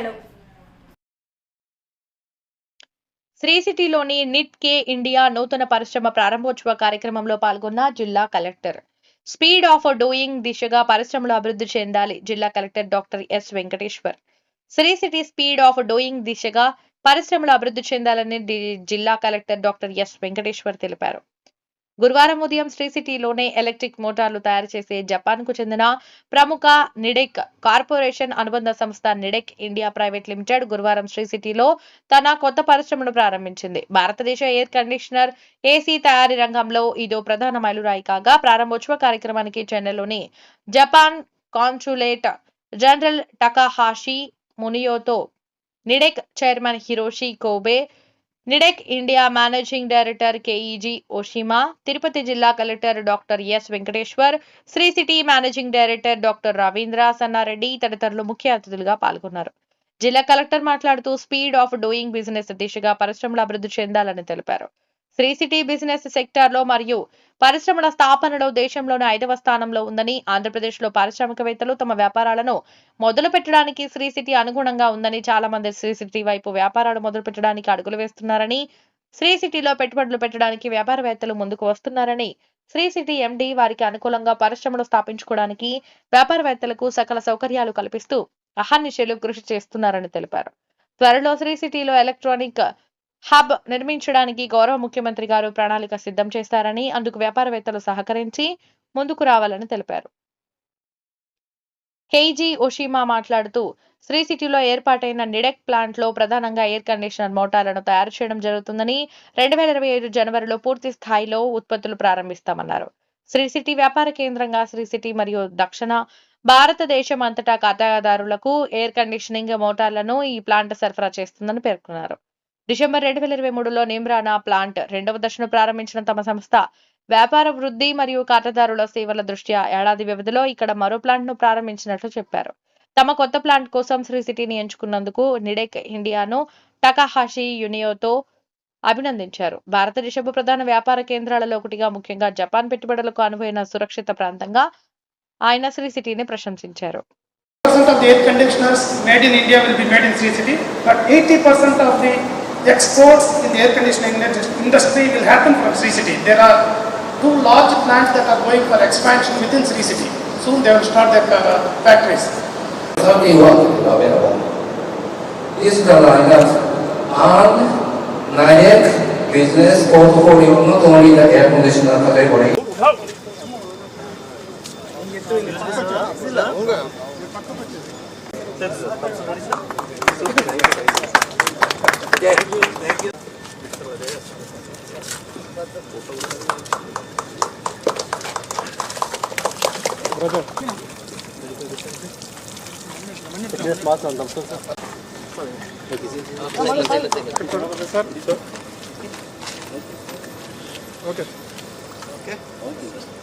విశేషాలు శ్రీ సిటీలోని నిట్ కే ఇండియా నూతన పరిశ్రమ ప్రారంభోత్సవ కార్యక్రమంలో పాల్గొన్న జిల్లా కలెక్టర్. స్పీడ్ ఆఫ్ డూయింగ్ దిశగా పరిశ్రమలు అభివృద్ధి చెందాలి జిల్లా collector doctor S Venkateshwar. Sri city speed of doing దిశగా పరిశ్రమలు అభివృద్ధి చెందాలని జిల్లా కలెక్టర్ డాక్టర్ ఎస్ వెంకటేశ్వర్ తెలిపారు. గురువారం ఉదయం శ్రీ సిటీలోనే ఎలక్ట్రిక్ మోటార్లు తయారు చేసే జపాన్కు చెందిన ప్రముఖ నిడెక్ కార్పొరేషన్ అనుబంధ సంస్థ నిడెక్ ఇండియా ప్రైవేట్ లిమిటెడ్ గురువారం శ్రీ సిటీలో తన కొత్త పరిశ్రమను ప్రారంభించింది. భారతదేశ ఎయిర్ కండిషనర్ ఏసీ తయారీ రంగంలో ఇదో ప్రధాన మైలురాయి కాగా ప్రారంభోత్సవ కార్యక్రమానికి చెన్నైలోని Japan consulate general Takahashi మునియోతో Nidec chairman Hiroshi Kobe Nidec India managing director KEG Oshima Tirupati జిల్లా collector doctor S Venkateshwar Sri city managing director doctor Ravindra Sannareddy తదితరులు ముఖ్య అతిథులుగా పాల్గొన్నారు. జిల్లా కలెక్టర్ మాట్లాడుతూ స్పీడ్ ఆఫ్ డూయింగ్ బిజినెస్ దిశగా పరిశ్రమలు అభివృద్ధి చెందాలని తెలిపారు. శ్రీ సిటీ బిజినెస్ సెక్టార్లో మరియు పరిశ్రమల స్థాపనలో దేశంలోనే ఐదవ స్థానంలో ఉందని ఆంధ్రప్రదేశ్లో పారిశ్రామికవేత్తలు తమ వ్యాపారాలను మొదలు పెట్టడానికి శ్రీ సిటీ అనుగుణంగా ఉందని చాలా మంది శ్రీ సిటీ వైపు వ్యాపారాలు మొదలు పెట్టడానికి అడుగులు వేస్తున్నారని శ్రీ సిటీలో పెట్టుబడులు పెట్టడానికి వ్యాపారవేత్తలు ముందుకు వస్తున్నారని శ్రీ సిటీ ఎండి వారికి అనుకూలంగా పరిశ్రమలు స్థాపించుకోవడానికి వ్యాపారవేత్తలకు సకల సౌకర్యాలు కల్పిస్తూ అహర్నిశలు కృషి చేస్తున్నారని తెలిపారు. త్వరలో శ్రీ సిటీలో ఎలక్ట్రానిక్ హబ్ నిర్మించడానికి గౌరవ ముఖ్యమంత్రి గారు ప్రణాళిక సిద్ధం చేస్తారని అందుకు వ్యాపారవేత్తలు సహకరించి ముందుకు రావాలని తెలిపారు. కేజీ ఒషిమా మాట్లాడుతూ శ్రీ సిటీలో ఏర్పాటైన నిడెక్ ప్లాంట్లో ప్రధానంగా ఎయిర్ కండిషనర్ మోటార్లను తయారు చేయడం జరుగుతుందని రెండు వేల ఇరవై ఐదు జనవరిలో పూర్తి స్థాయిలో ఉత్పత్తులు ప్రారంభిస్తామన్నారు. శ్రీ సిటీ వ్యాపార కేంద్రంగా శ్రీ సిటీ మరియు దక్షిణ భారతదేశం అంతటా ఖాతాదారులకు ఎయిర్ కండిషనింగ్ మోటార్లను ఈ ప్లాంట్ సరఫరా చేస్తుందని పేర్కొన్నారు. డిసెంబర్ రెండు వేల ఇరవై మూడులో నిమ్రానా ప్లాంట్ రెండవ దశను ప్రారంభించిన తమ సంస్థ. వ్యాపార వృద్ధి మరియు ఖాతాదారుల సేవల దృష్ట్యా ఏడాది వ్యవధిలో ఇక్కడ మరో ప్లాంట్ను ప్రారంభించినట్లు చెప్పారు. తమ కొత్త ప్లాంట్ కోసం శ్రీ సిటీని ఎంచుకున్నందుకు నిడెక్ ఇండియాను టకాహాషి యునియోతో అభినందించారు. భారతదేశపు ప్రధాన వ్యాపార కేంద్రాలలో ఒకటిగా ముఖ్యంగా జపాన్ పెట్టుబడులకు అనువైన సురక్షిత ప్రాంతంగా ఆయన శ్రీ సిటీని ప్రశంసించారు. of the air conditioners made in India will be made in Sri City, but 80% of the exports in the air conditioning industry will happen from Sri City. There are two large plants that are going for expansion within Sri City. Soon they will start their uh, factories. 31 available. This is the lineup on NIAC business portfolio, fitness మాత్రం అంత అవసరం sir okay okay